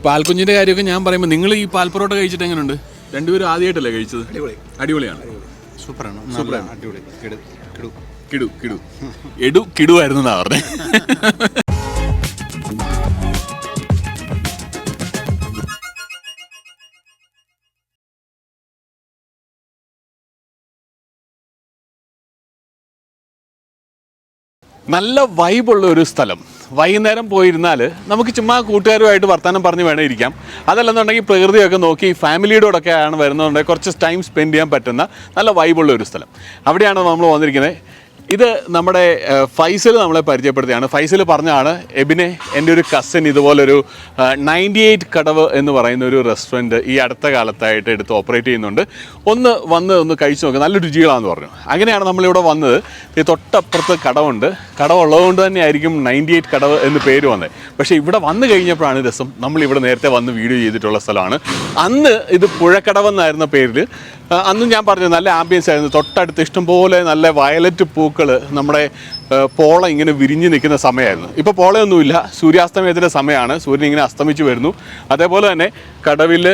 ഈ പാൽക്കുഞ്ഞിന്റെ കാര്യമൊക്കെ ഞാൻ പറയുമ്പോൾ നിങ്ങൾ ഈ പാൽ പൊറോട്ട കഴിച്ചിട്ട് എങ്ങനെയുണ്ട് രണ്ടുപേരും ആദ്യമായിട്ടല്ലേ കഴിച്ചത്? അടിപൊളിയാണ്. സൂപ്പറാണ്. സൂപ്പറാണ്. അടിപൊളി. കിടു കിടു. കിടു കിടു. എടു കിടുവായിരുന്നു എന്നാ പറഞ്ഞേ. നല്ല വൈബുള്ള ഒരു സ്ഥലം. വൈകുന്നേരം പോയിരുന്നാൽ നമുക്ക് ചുമ്മാ കൂട്ടുകാരുമായിട്ട് വർത്തമാനം പറഞ്ഞ് വേണേ ഇരിക്കാം. അതല്ലെന്നുണ്ടെങ്കിൽ പ്രകൃതിയൊക്കെ നോക്കി ഫാമിലിയോടൊക്കെ ആണ് വരുന്നതുകൊണ്ട് കുറച്ച് ടൈം സ്പെൻഡ് ചെയ്യാൻ പറ്റുന്ന നല്ല വൈബുള്ള ഒരു സ്ഥലം. അവിടെയാണ് നമ്മൾ വന്നിരിക്കുന്നത്. ഇത് നമ്മുടെ ഫൈസൽ നമ്മളെ പരിചയപ്പെടുത്തിയാണ് ഫൈസൽ പറഞ്ഞാണ് എബിനെ എന്റെ ഒരു കസിൻ ഇതുപോലൊരു നയന്റി എയ്റ്റ് കടവ് എന്ന് പറയുന്ന ഒരു റെസ്റ്റോറന്റ് ഈ അടുത്ത കാലത്തായിട്ട് എടുത്ത് ഓപ്പറേറ്റ് ചെയ്യുന്നുണ്ട്. ഒന്ന് വന്ന് ഒന്ന് കഴിച്ചു നോക്കുക നല്ല രുചികളാണെന്ന് പറഞ്ഞു. അങ്ങനെയാണ് നമ്മളിവിടെ വന്നത്. ഈ തൊട്ടപ്പുറത്ത് കടവുണ്ട്. കടവുള്ളതുകൊണ്ട് തന്നെ ആയിരിക്കും നയന്റി എയ്റ്റ് കടവ് എന്ന് പേര് വന്നത് പക്ഷേ ഇവിടെ വന്നു കഴിഞ്ഞപ്പോഴാണ് രസം. നമ്മളിവിടെ നേരത്തെ വന്ന് വീഡിയോ ചെയ്തിട്ടുള്ള സ്ഥലമാണ്. അന്ന് ഇത് പുഴക്കടവെന്നായിരുന്ന പേരിൽ അന്നും ഞാൻ പറഞ്ഞു നല്ല ആംബിയൻസ് ആയിരുന്നു. തൊട്ടടുത്ത് ഇഷ്ടംപോലെ നല്ല വയലറ്റ് പൂക്കൾ നമ്മുടെ പോള ഇങ്ങനെ വിരിഞ്ഞ് നിൽക്കുന്ന സമയമായിരുന്നു. ഇപ്പോൾ പോളയൊന്നുമില്ല. സൂര്യാസ്തമയത്തിന്റെ സമയമാണ്. സൂര്യൻ ഇങ്ങനെ അസ്തമിച്ച് വരുന്നു. അതേപോലെ തന്നെ കടവിൽ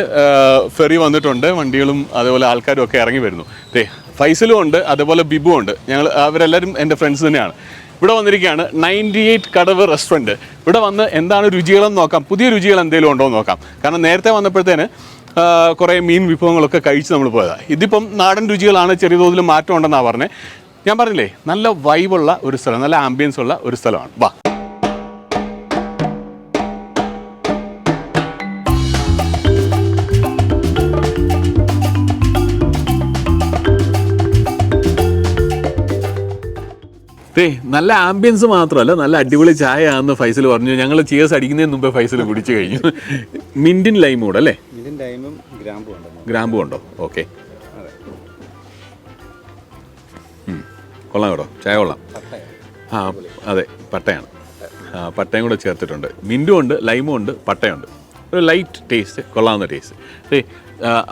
ഫെറി വന്നിട്ടുണ്ട്. വണ്ടികളും അതേപോലെ ആൾക്കാരും ഒക്കെ ഇറങ്ങി വരുന്നു. ദേ ഫൈസലും ഉണ്ട്. അതേപോലെ ബിബു ഉണ്ട്. ഞങ്ങൾ അവരെല്ലാവരും എന്റെ ഫ്രണ്ട്സ് തന്നെയാണ്. ഇവിടെ വന്നിരിക്കുകയാണ് നയന്റി എയ്റ്റ് കടവ് റെസ്റ്റോറന്റ് ഇവിടെ വന്ന് എന്താണ് രുചികളെന്ന് നോക്കാം. പുതിയ രുചികൾ എന്തെങ്കിലും ഉണ്ടോ എന്ന് നോക്കാം. കാരണം നേരത്തെ വന്നപ്പോഴത്തേന് കുറേ മീൻ വിഭവങ്ങളൊക്കെ കഴിച്ച് നമ്മൾ പോയതാണ് ഇതിപ്പം നാടൻ രുചികളാണ് ചെറിയ തോതിൽ മാറ്റം ഉണ്ടെന്നാണ് പറഞ്ഞത് ഞാൻ പറഞ്ഞില്ലേ നല്ല വൈബുള്ള ഒരു സ്ഥലം നല്ല ആംബിയൻസ് ഉള്ള ഒരു സ്ഥലമാണ്. വാ. ദേ നല്ല ആംബിയൻസ് മാത്രമല്ല നല്ല അടിപൊളി ചായ ആണെന്ന് ഫൈസൽ പറഞ്ഞു. ഞങ്ങൾ ചിയേഴ്സ് അടിക്കുന്നതിന് മുമ്പേ ഫൈസൽ കുടിച്ചു കഴിഞ്ഞു. മിന്റിൻ ലൈം കൂടെ അല്ലേ ഗ്രാമ്പും ഉണ്ടോ? ഓക്കെ. കൊള്ളാം കേട്ടോ. ചായ കൊള്ളാം. ആ അതെ പട്ടയാണ്. ആ പട്ടയും കൂടെ ചേർത്തിട്ടുണ്ട്. മിന്റും ഉണ്ട് ലൈമും ഉണ്ട് പട്ടയുണ്ട്. ഒരു ലൈറ്റ് ടേസ്റ്റ് കൊള്ളാവുന്ന ടേസ്റ്റ്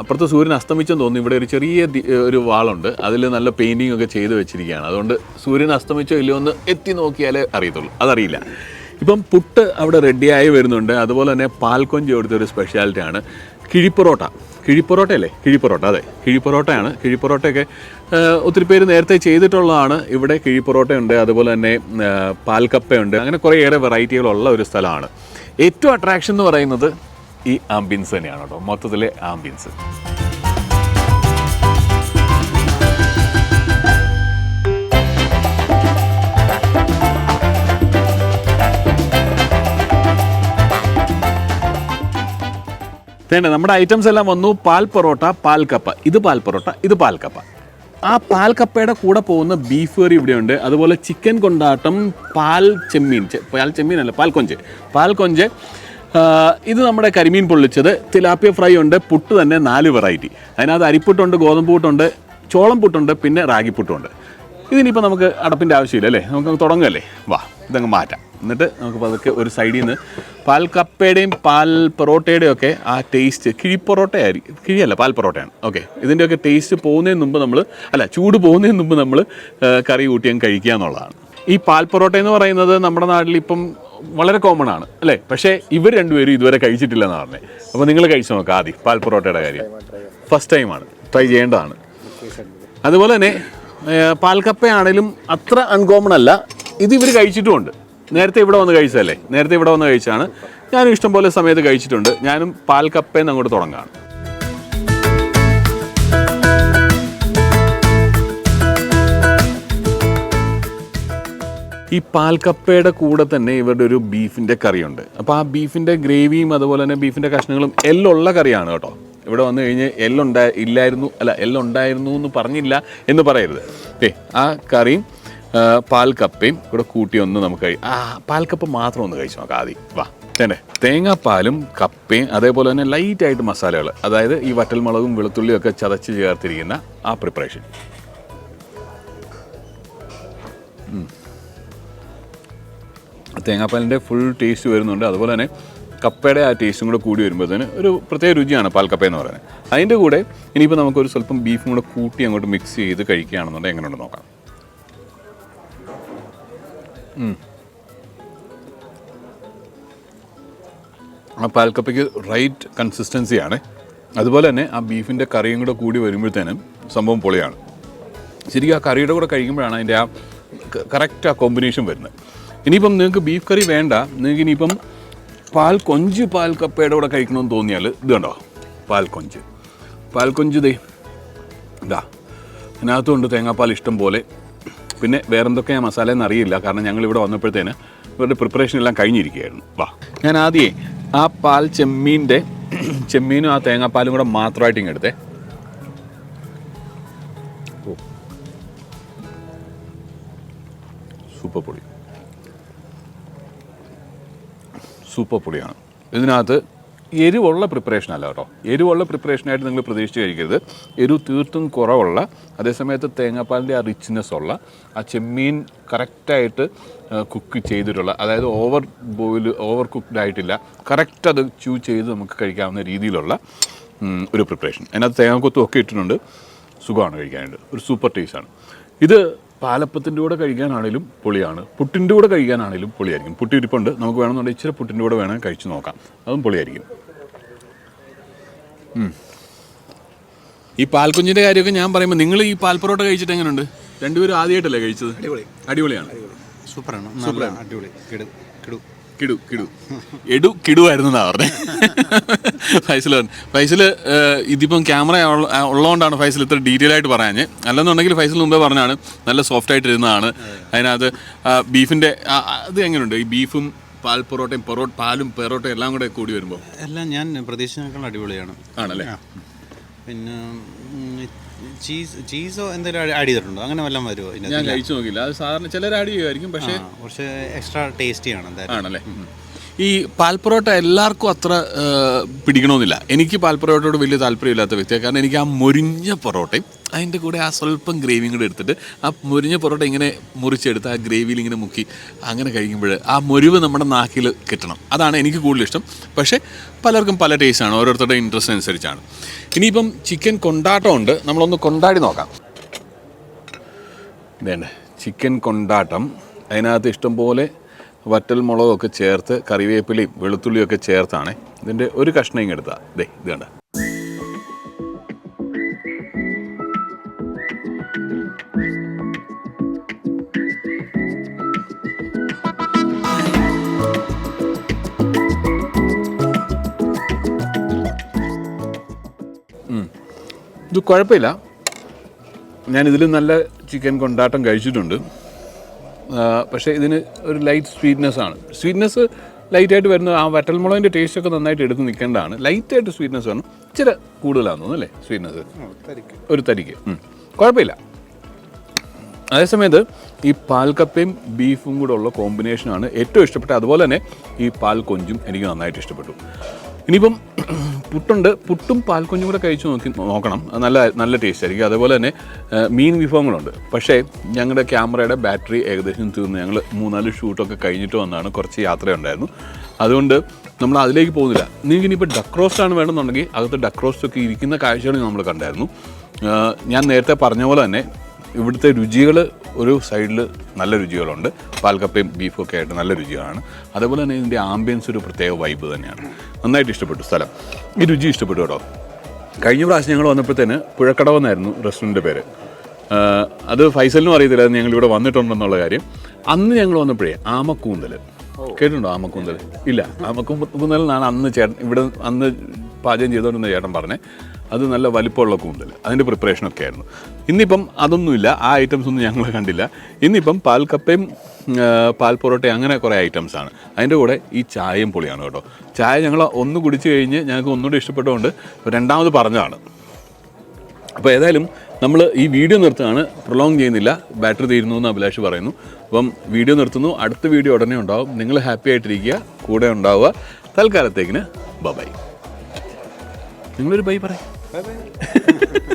അപ്പുറത്ത് സൂര്യൻ അസ്തമിച്ചെന്ന് തോന്നുന്നു. ഇവിടെ ഒരു ചെറിയ ഒരു വാളുണ്ട്. അതിൽ നല്ല പെയിന്റിംഗ് ഒക്കെ ചെയ്ത് വെച്ചിരിക്കുകയാണ്. അതുകൊണ്ട് സൂര്യൻ അസ്തമിച്ചോ ഇല്ലയോ എന്ന് എത്തി നോക്കിയാലേ അറിയത്തുള്ളൂ. അതറിയില്ല. ഇപ്പം പുട്ട് അവിടെ റെഡിയായി വരുന്നുണ്ട്. അതുപോലെ തന്നെ പാൽക്കൊഞ്ച് ഇവിടുത്തെ ഒരു സ്പെഷ്യാലിറ്റി ആണ്. കിഴിപ്പൊറോട്ട കിഴിപ്പൊറോട്ടയല്ലേ കിഴിപ്പൊറോട്ട അതെ. കിഴിപ്പൊറോട്ടയാണ് കിഴിപ്പൊറോട്ടയൊക്കെ ഒത്തിരി പേര് നേരത്തെ ചെയ്തിട്ടുള്ളതാണ്. ഇവിടെ കിഴിപ്പൊറോട്ടയുണ്ട് അതുപോലെ തന്നെ പാൽക്കപ്പയുണ്ട്. അങ്ങനെ കുറേയേറെ വെറൈറ്റികളുള്ള ഒരു സ്ഥലമാണ്. ഏറ്റവും അട്രാക്ഷൻ എന്ന് പറയുന്നത് ഈ ആംബിയൻസ് തന്നെയാണ് കേട്ടോ. മൊത്തത്തിലെ ആംബിയൻസ് നമ്മുടെ ഐറ്റംസ് എല്ലാം വന്നു. പാൽ പൊറോട്ട പാൽ കപ്പ. ഇത് പാൽ പൊറോട്ട ഇത് പാൽ കപ്പ. ആ പാൽ കപ്പയുടെ കൂടെ പോകുന്ന ബീഫ് കറി ഇവിടെയുണ്ട്. അതുപോലെ ചിക്കൻ കൊണ്ടാട്ടം പാൽ ചെമ്മീൻ പാൽ ചെമ്മീൻ അല്ല പാൽ കൊഞ്ച്. പാൽ കൊഞ്ച് ഇത് നമ്മുടെ കരിമീൻ പൊള്ളിച്ചത്. തിലാപ്പിയ ഫ്രൈ ഉണ്ട് പുട്ട് തന്നെ നാല് വെറൈറ്റി അതിനകത്ത് അരിപ്പുട്ടുണ്ട് ഗോതമ്പ് പുട്ടുണ്ട് ചോളം പുട്ടുണ്ട് പിന്നെ റാഗിപ്പുട്ടുണ്ട് ഇതിനിപ്പോൾ നമുക്ക് അടപ്പിന്റെ ആവശ്യമില്ല അല്ലേ? നമുക്ക് തുടങ്ങുകയല്ലേ? വാ ഇതങ്ങ് മാറ്റാം. എന്നിട്ട് നമുക്ക് പതുക്കെ ഒരു സൈഡിൽ നിന്ന് പാൽ കപ്പയുടെയും പാൽ പൊറോട്ടയുടെയും ഒക്കെ ആ ടേസ്റ്റ് കിഴി പൊറോട്ടയായിരിക്കും കിഴിയല്ല പാൽ പൊറോട്ടയാണ്. ഓക്കെ ഇതിന്റെയൊക്കെ ടേസ്റ്റ് പോകുന്നതിന് മുമ്പ് നമ്മൾ അല്ല ചൂട് പോകുന്നതിന് മുമ്പ് നമ്മൾ കറി കൂട്ടിയാൽ കഴിക്കുക എന്നുള്ളതാണ്. ഈ പാൽ പൊറോട്ട എന്ന് പറയുന്നത് നമ്മുടെ നാട്ടിൽ ഇപ്പം വളരെ കോമൺ ആണ് അല്ലേ? പക്ഷേ ഇവർ രണ്ടുപേരും ഇതുവരെ കഴിച്ചിട്ടില്ലെന്ന് പറഞ്ഞത് അപ്പോൾ നിങ്ങൾ കഴിച്ചു നോക്കാം ആദ്യം പാൽ പൊറോട്ടയുടെ കാര്യം. ഫസ്റ്റ് ടൈമാണ് ട്രൈ ചെയ്യേണ്ടതാണ്. അതുപോലെ തന്നെ പാൽ പാൽക്കപ്പയാണേലും അത്ര അൺകോമൺ അല്ല. ഇത് ഇവർ കഴിച്ചിട്ടുമുണ്ട്. നേരത്തെ ഇവിടെ വന്ന് കഴിച്ചതല്ലേ? നേരത്തെ ഇവിടെ വന്ന് കഴിച്ചാണ് ഞാനും ഇഷ്ടംപോലെ സമയത്ത് കഴിച്ചിട്ടുണ്ട്. ഞാനും പാൽ കപ്പേന്ന് അങ്ങോട്ട് തുടങ്ങാണ്. ഈ പാൽക്കപ്പയുടെ കൂടെ തന്നെ ഇവരുടെ ഒരു ബീഫിന്റെ കറിയുണ്ട്. അപ്പോൾ ആ ബീഫിന്റെ ഗ്രേവിയും അതുപോലെ തന്നെ ബീഫിന്റെ കഷ്ണങ്ങളും എല്ലുള്ള കറിയാണ് കേട്ടോ. ഇവിടെ വന്നു കഴിഞ്ഞ് എല്ലുണ്ടായി ഇല്ലായിരുന്നു അല്ല എല്ലുണ്ടായിരുന്നു എന്ന് പറഞ്ഞില്ല എന്ന് പറയരുത്. ഏ ആ കറിയും ആ, പാൽക്കപ്പയും കൂടെ കൂട്ടി ഒന്ന് നമുക്ക് കഴി ആ പാൽക്കപ്പ മാത്രം ഒന്ന് കഴിച്ചു നോക്കാം ആദ്യം. വാ. തന്നെ തേങ്ങാപ്പാലും കപ്പയും അതേപോലെ തന്നെ ലൈറ്റായിട്ട് മസാലകൾ അതായത് ഈ വറ്റൽമുളകും വെളുത്തുള്ളിയും ഒക്കെ ചതച്ച് ചേർത്തിരിക്കുന്ന ആ പ്രിപ്പറേഷൻ തേങ്ങാപ്പാലിന്റെ ഫുൾ ടേസ്റ്റ് വരുന്നുണ്ട്. അതുപോലെ തന്നെ കപ്പയുടെ ആ ടേസ്റ്റും കൂടെ കൂടി വരുമ്പോഴത്തേന് ഒരു പ്രത്യേക രുചിയാണ് പാൽക്കപ്പ എന്ന് പറയുന്നത്. അതിന്റെ കൂടെ ഇനിയിപ്പോൾ നമുക്കൊരു സ്വല്പം ബീഫും കൂടെ കൂട്ടി അങ്ങോട്ട് മിക്സ് ചെയ്ത് കഴിക്കുകയാണെന്നുണ്ടെങ്കിൽ എങ്ങനെയുണ്ട് നോക്കാം. ആ പാൽക്കപ്പയ്ക്ക് റൈറ്റ് കൺസിസ്റ്റൻസിയാണ് അതുപോലെ തന്നെ ആ ബീഫിന്റെ കറിയും കൂടെ കൂടി വരുമ്പോഴത്തേനും സംഭവം പൊളിയാണ്. ശരിക്കും ആ കറിയുടെ കൂടെ കഴിക്കുമ്പോഴാണ് അതിന്റെ ആ കറക്റ്റ് ആ കോമ്പിനേഷൻ വരുന്നത്. ഇനിയിപ്പം നിങ്ങൾക്ക് ബീഫ് കറി വേണ്ട നിങ്ങൾക്ക് ഇനിയിപ്പം പാൽ കൊഞ്ച് പാൽ കപ്പയുടെ കൂടെ കഴിക്കണമെന്ന് തോന്നിയാൽ ഇത് കണ്ടോ? പാൽ കൊഞ്ച്. പാൽ കൊഞ്ച് ദേ ഇതാ. ഇതിനകത്തുണ്ട് തേങ്ങാപ്പാൽ ഇഷ്ടം പോലെ. പിന്നെ വേറെന്തൊക്കെയാ മസാല എന്നറിയില്ല കാരണം ഞങ്ങൾ ഇവിടെ വന്നപ്പോഴത്തേന് ഇവരുടെ പ്രിപ്പറേഷൻ എല്ലാം കഴിഞ്ഞിരിക്കുകയായിരുന്നു. വാ. ഞാൻ ആദ്യമേ ആ പാൽ ചെമ്മീന്റെ ചെമ്മീനും ആ തേങ്ങാപ്പാലും കൂടെ മാത്രമായിട്ട് ഇങ്ങ് എടുത്തേ. സൂപ്പർ പൊടി. സൂപ്പർ പൊടിയാണ്. ഇതിനകത്ത് എരിവുള്ള പ്രിപ്പറേഷൻ അല്ല കേട്ടോ. എരിവുള്ള പ്രിപ്പറേഷനായിട്ട് നിങ്ങൾ പ്രതീക്ഷിച്ച് കഴിക്കരുത്. എരിവ് തീർത്തും കുറവുള്ള അതേസമയത്ത് തേങ്ങാപ്പാലിന്റെ ആ റിച്ച്നെസ് ഉള്ള ആ ചെമ്മീൻ കറക്റ്റായിട്ട് കുക്ക് ചെയ്തിട്ടുള്ള അതായത് ഓവർ ബോയിൽ ഓവർ കുക്ക്ഡ് ആയിട്ടില്ല കറക്റ്റ് അത് ചൂ ചെയ്ത് നമുക്ക് കഴിക്കാവുന്ന രീതിയിലുള്ള ഒരു പ്രിപ്പറേഷൻ അതിനകത്ത് തേങ്ങാക്കൊത്തും ഒക്കെ ഇട്ടിട്ടുണ്ട്. സുഖമാണ് കഴിക്കാനായിട്ട്. ഒരു സൂപ്പർ ടേസ്റ്റാണ് ഇത് പാലപ്പത്തിന്റെ കൂടെ കഴിക്കാനാണെങ്കിലും പൊളിയാണ്. പുട്ടിന്റെ കൂടെ കഴിക്കാനാണെങ്കിലും പൊളിയായിരിക്കും. പുട്ടി ഇരിപ്പുണ്ട്. നമുക്ക് വേണമെന്നുണ്ടെങ്കിൽ ഇച്ചിരി പുട്ടിന്റെ കൂടെ വേണമെങ്കിൽ കഴിച്ചു നോക്കാം. അതും പൊളിയായിരിക്കും. ഈ പാൽക്കുഞ്ഞിന്റെ കാര്യമൊക്കെ ഞാൻ പറയുമ്പോൾ നിങ്ങൾ ഈ പാൽ പൊറോട്ട കഴിച്ചിട്ട് എങ്ങനെയുണ്ട്? രണ്ടുപേരും ആദ്യമായിട്ടല്ലേ കഴിച്ചത്? അടിപൊളി. അടിപൊളിയാണ്. സൂപ്പറാണ്. സൂപ്പറാണ്. അടിപൊളി. കിടു. കിടു. കിടു കിടു. എടു കിടുവായിരുന്നു എന്നാ പറഞ്ഞത് ഫൈസൽ ഫൈസൽ ഇതിപ്പം ക്യാമറ ഉള്ളതുകൊണ്ടാണ് ഫൈസൽ ഇത്ര ഡീറ്റെയിൽ ആയിട്ട് പറയാഞ്ഞ്. അല്ലെന്നുണ്ടെങ്കിൽ ഫൈസൽ മുമ്പേ പറഞ്ഞാണ് നല്ല സോഫ്റ്റ് ആയിട്ട് ഇരുന്നതാണ്. അതിനകത്ത് ബീഫിന്റെ അത് എങ്ങനെയുണ്ട്? ഈ ബീഫും പാൽ പൊറോട്ടയും പൊറോട്ട പാലും പെറോട്ടയും എല്ലാം കൂടെ കൂടി വരുമ്പോൾ എല്ലാം ഞാൻ പ്രതീക്ഷിച്ചതിനേക്കാൾ അടിപൊളിയാണ്. ആണല്ലേ? പിന്നെ ചീസ് ചീസോ എന്തെങ്കിലും ആഡ് ചെയ്തിട്ടുണ്ടോ? അങ്ങനെ വല്ലതും വരുമോ ഞാൻ കഴിച്ചു നോക്കില്ല അത് സാധാരണ ചിലർ ആഡ് ചെയ്യുമായിരിക്കും പക്ഷേ കുറച്ച് എക്സ്ട്രാ ടേസ്റ്റിയാണ് എന്തായാലും. ആണല്ലേ? ഈ പാൽപ്പൊറോട്ട എല്ലാവർക്കും അത്ര പിടിക്കണമെന്നില്ല. എനിക്ക് പാൽപ്പൊറോട്ടയോട് വലിയ താല്പര്യമില്ലാത്ത വ്യക്തിയാണ്. കാരണം എനിക്ക് ആ മുരിഞ്ഞ പൊറോട്ടയും അതിന്റെ കൂടെ ആ സ്വല്പം ഗ്രേവിയും കൂടെ എടുത്തിട്ട് ആ മുരിഞ്ഞ പൊറോട്ട ഇങ്ങനെ മുറിച്ചെടുത്ത് ആ ഗ്രേവിയിൽ ഇങ്ങനെ മുക്കി അങ്ങനെ കഴിക്കുമ്പോൾ ആ മുരിവ് നമ്മുടെ നാക്കിൽ കിട്ടണം. അതാണ് എനിക്ക് കൂടുതൽ ഇഷ്ടം. പക്ഷേ പലർക്കും പല ടേസ്റ്റാണ് ഓരോരുത്തരുടെ ഇൻട്രസ്റ്റ് അനുസരിച്ചാണ്. ഇനിയിപ്പം ചിക്കൻ കൊണ്ടാട്ടം ഉണ്ട് നമ്മളൊന്ന് കൊണ്ടാടി നോക്കാം. വേണ്ട ചിക്കൻ കൊണ്ടാട്ടം. അതിനകത്ത് ഇഷ്ടംപോലെ വറ്റൽ മുളകൊക്കെ ചേർത്ത് കറിവേപ്പിലയും വെളുത്തുള്ളിയും ഒക്കെ ചേർത്താണ്. ഇതിന്റെ ഒരു കഷ്ണം എടുത്താൽ ദേ ഇത് കണ്ട. ഇത് കുഴപ്പമില്ല. ഞാൻ ഇതിൽ നല്ല ചിക്കൻ കൊണ്ടാട്ടം കഴിച്ചിട്ടുണ്ട്. പക്ഷേ ഇതിന് ഒരു ലൈറ്റ് സ്വീറ്റ്നെസ് ആണ്. സ്വീറ്റ്നെസ് ലൈറ്റായിട്ട് വരുന്ന ആ വറ്റൽമുളകിന്റെ ടേസ്റ്റ് ഒക്കെ നന്നായിട്ട് എടുത്ത് നിൽക്കേണ്ടതാണ്. ലൈറ്റായിട്ട് സ്വീറ്റ്നെസ് വേണം ഇച്ചിരി കൂടുതലാണെന്ന് തോന്നുന്നു അല്ലേ സ്വീറ്റ്നെസ് ഒരു തരിക്ക്. കുഴപ്പമില്ല. അതേസമയത്ത് ഈ പാൽക്കപ്പയും ബീഫും കൂടെ ഉള്ള കോമ്പിനേഷനാണ് ഏറ്റവും ഇഷ്ടപ്പെട്ടത്. അതുപോലെ തന്നെ ഈ പാൽ കൊഞ്ചും എനിക്ക് നന്നായിട്ട് ഇഷ്ടപ്പെട്ടു. ഇനിയിപ്പം പുട്ടുണ്ട് പുട്ടും പാൽക്കൊഞ്ഞും കൂടെ കഴിച്ചു നോക്കി നോക്കണം. നല്ല നല്ല ടേസ്റ്റ് ആയിരിക്കും. അതുപോലെ തന്നെ മീൻ വിഭവങ്ങളുണ്ട്. പക്ഷേ ഞങ്ങളുടെ ക്യാമറയുടെ ബാറ്ററി ഏകദേശം തീർന്നു. ഞങ്ങൾ മൂന്നാൽ ഷൂട്ടൊക്കെ കഴിഞ്ഞിട്ട് വന്നാണ് കുറച്ച് യാത്രയുണ്ടായിരുന്നു. അതുകൊണ്ട് നമ്മൾ അതിലേക്ക് പോകുന്നില്ല. നിങ്ങൾക്ക് ഇനിയിപ്പോൾ ഡക്ക് റോസ്റ്റ് ആണ് വേണമെന്നുണ്ടെങ്കിൽ അകത്ത് ഡക്ക് റോസ്റ്റ് ഒക്കെ ഇരിക്കുന്ന കാഴ്ചകൾ നമ്മൾ കണ്ടായിരുന്നു. ഞാൻ നേരത്തെ പറഞ്ഞ പോലെ തന്നെ ഇവിടുത്തെ രുചികൾ ഒരു സൈഡിൽ നല്ല രുചികളുണ്ട്. പാൽക്കപ്പയും ബീഫും ഒക്കെ ആയിട്ട് നല്ല രുചികളാണ്. അതേപോലെ തന്നെ ഇതിന്റെ ആംബിയൻസ് ഒരു പ്രത്യേക വൈബ് തന്നെയാണ്. നന്നായിട്ട് ഇഷ്ടപ്പെട്ടു സ്ഥലം. ഈ രുചി ഇഷ്ടപ്പെട്ടു കേട്ടോ. കഴിഞ്ഞ പ്രാവശ്യം ഞങ്ങൾ വന്നപ്പോഴത്തേന് പുഴക്കടവെന്നായിരുന്നു റെസ്റ്റോറന്റിന്റെ പേര്. അത് ഫൈസലിനും അറിയത്തില്ല ഞങ്ങൾ ഇവിടെ വന്നിട്ടുണ്ടെന്നുള്ള കാര്യം. അന്ന് ഞങ്ങൾ വന്നപ്പോഴേ ആമക്കൂന്തൽ കേട്ടിട്ടുണ്ടോ ആമക്കൂന്തൽ ഇല്ല. ആമക്കൂന്തൽ എന്നാണ് അന്ന് ചേട്ടൻ ഇവിടെ അന്ന് പാചകം ചെയ്തുകൊണ്ടിരുന്ന ചേട്ടൻ പറഞ്ഞേ. അത് നല്ല വലിപ്പമുള്ള കൂന്തൽ അതിന്റെ പ്രിപ്പറേഷനൊക്കെ ആയിരുന്നു. ഇന്നിപ്പം അതൊന്നുമില്ല. ആ ഐറ്റംസ് ഒന്നും ഞങ്ങൾ കണ്ടില്ല. ഇന്നിപ്പം പാൽക്കപ്പയും കപ്പയും പാൽ പൊറോട്ടയും അങ്ങനെ കുറേ ഐറ്റംസ് ആണ്. അതിന്റെ കൂടെ ഈ ചായയും പൊളിയാണ് കേട്ടോ. ചായ ഞങ്ങൾ ഒന്ന് കുടിച്ച് കഴിഞ്ഞ് ഞങ്ങൾക്ക് ഒന്നുകൂടി ഇഷ്ടപ്പെട്ടുകൊണ്ട് രണ്ടാമത് പറഞ്ഞതാണ്. അപ്പോൾ ഏതായാലും നമ്മൾ ഈ വീഡിയോ നിർത്തുകയാണ്. പ്രൊലോങ് ചെയ്യുന്നില്ല. ബാറ്ററി തീരുന്നു എന്ന് അഭിലാഷ് പറയുന്നു. അപ്പം വീഡിയോ നിർത്തുന്നു. അടുത്ത വീഡിയോ ഉടനെ ഉണ്ടാവും. നിങ്ങൾ ഹാപ്പി ആയിട്ടിരിക്കുക. കൂടെ ഉണ്ടാവുക. തൽക്കാലത്തേക്കിന് ബൈ നിങ്ങളൊരു ബൈ പറയും.